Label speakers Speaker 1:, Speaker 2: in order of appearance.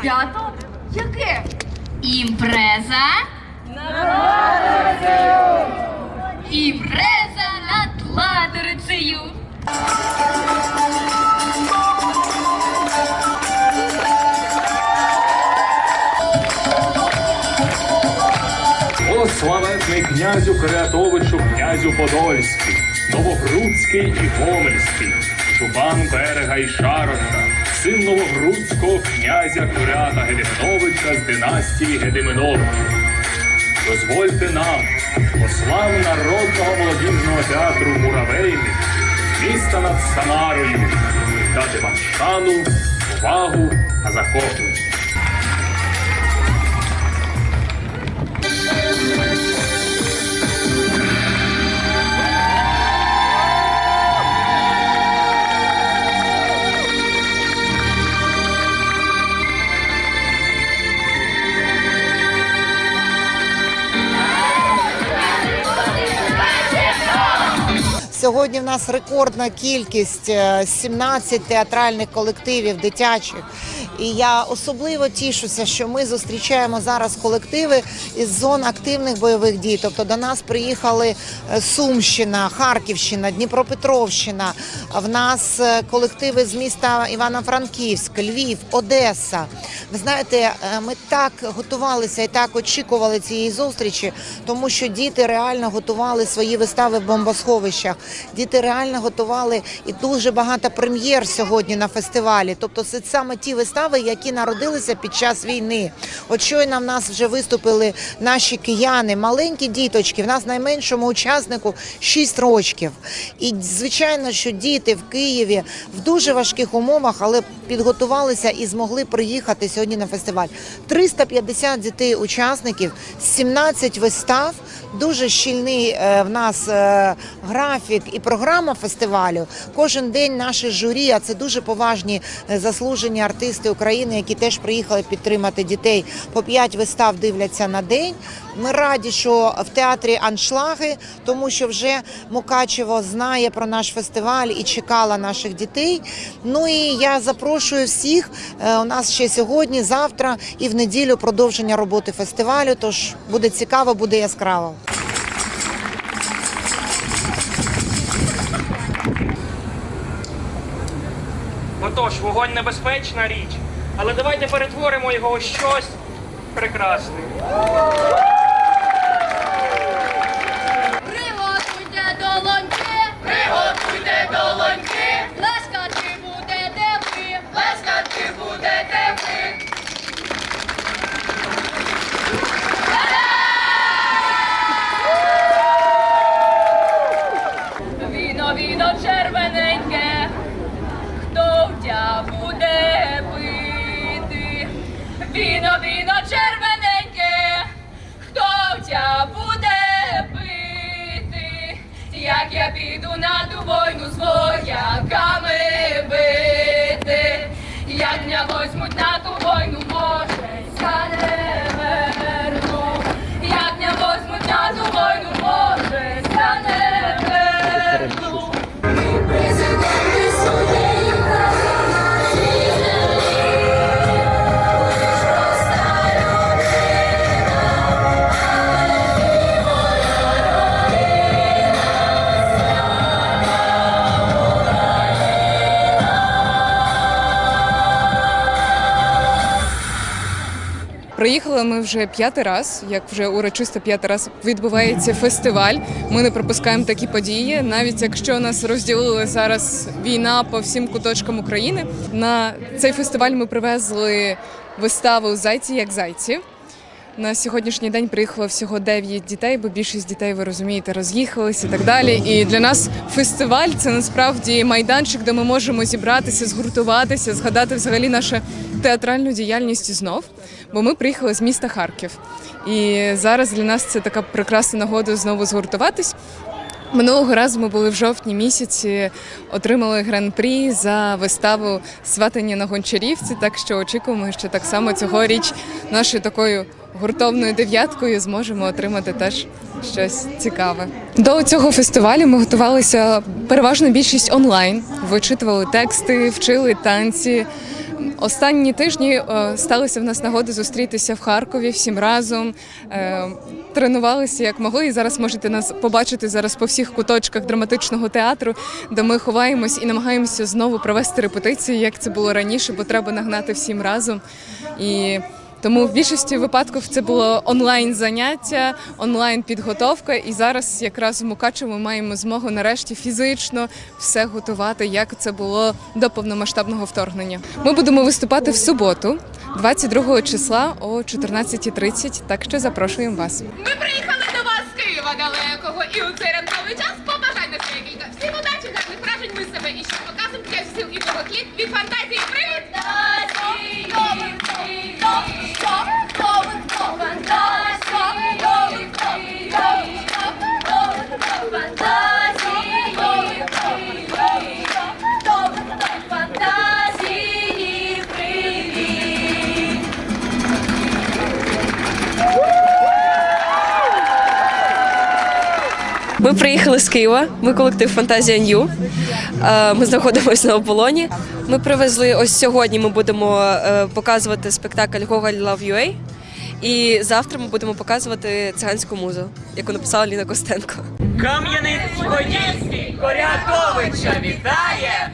Speaker 1: Свято? Яке?
Speaker 2: Імпреза. Імпреза над ладерицею.
Speaker 3: О, славетний князю Креатовичу, князю Подольський, Новогрудський і Гомельський, Чубан берега і шароста, син новогрудського князя Курята Гедеминовича з династії Гедеминовичів. Дозвольте нам, послам народного молодіжного театру Муравейник, міста над Самарою, дати вам шану, увагу та захоплення.
Speaker 4: Сьогодні в нас рекордна кількість е, 17 театральних колективів дитячих. І я особливо тішуся, що ми зустрічаємо зараз колективи із зон активних бойових дій. Тобто до нас приїхали е, Сумщина, Харківщина, Дніпропетровщина. В нас е, колективи з міста Івано-Франківськ, Львів, Одеса. Ви знаєте, е, ми так готувалися і так очікували цієї зустрічі, тому що діти реально готували свої вистави в бомбосховищах. Діти реально готували і дуже багато прем'єр сьогодні на фестивалі. Тобто, це саме ті вистави, які народилися під час війни. От щойно в нас вже виступили наші кияни, маленькі діточки. В нас найменшому учаснику 6 років. І звичайно, що діти в Києві в дуже важких умовах, але підготувалися і змогли приїхати сьогодні на фестиваль. 350 дітей-учасників, 17 вистав. Дуже щільний е, в нас е, графік і програма фестивалю. Кожен день наші журі, а це дуже поважні е, заслужені артисти України, які теж приїхали підтримати дітей. По 5 вистав дивляться на день. Ми раді, що в театрі аншлаги, тому що вже Мукачево знає про наш фестиваль і чекала наших дітей. Ну і я запрошую всіх. е, У нас ще сьогодні, завтра і в неділю продовження роботи фестивалю. Тож буде цікаво, буде яскраво.
Speaker 5: Отож, вогонь небезпечна річ, але давайте перетворимо його у щось прекрасне.
Speaker 2: Приготуйте долоньки, приготуйте долоньки,
Speaker 6: Приїхали ми вже п'ятий раз, як вже урочисто п'ятий раз відбувається фестиваль. Ми не пропускаємо такі події, навіть якщо нас розділили зараз війна по всім куточкам України. На цей фестиваль ми привезли виставу Зайці як зайці. На сьогоднішній день приїхало всього 9 дітей, бо більшість дітей, ви розумієте, роз'їхалися і так далі. І для нас фестиваль це насправді майданчик, де ми можемо зібратися, згуртуватися, згадати взагалі нашу театральну діяльність знов. Бо ми приїхали з міста Харків. І зараз для нас це така прекрасна нагода знову згуртуватись. Минулого разу ми були в жовтні місяці, отримали гран-прі за виставу Сватання на гончарівці. Так що очікуємо, що так само цьогоріч нашою такою гуртовною дев'яткою зможемо отримати теж щось цікаве. До цього фестивалю ми готувалися переважно більшість онлайн, вичитували тексти, вчили танці. Останні тижні е, сталися в нас нагоди зустрітися в Харкові всім разом. Е, тренувалися як могли, і зараз можете нас побачити зараз по всіх куточках драматичного театру, де ми ховаємось і намагаємося знову провести репетиції, як це було раніше, бо треба нагнати всім разом. І тому в більшості випадків це було онлайн заняття, онлайн підготовка. І зараз якраз в Мукачево ми маємо змогу нарешті фізично все готувати, як це було до повномасштабного вторгнення. Ми будемо виступати в суботу, 22 числа о 14.30, Так що запрошуємо вас.
Speaker 2: Ми приїхали Ми
Speaker 7: приїхали з Києва. Ми колектив Фантазія Нью. Е, Ми знаходимося на оболоні. Ми привезли ось сьогодні. Ми будемо е, показувати спектакль Гоголь Love. І завтра ми будемо показувати циганську музу, яку написала Ліна Костенко.
Speaker 8: Кам'янець-Подільський Корятовича вітає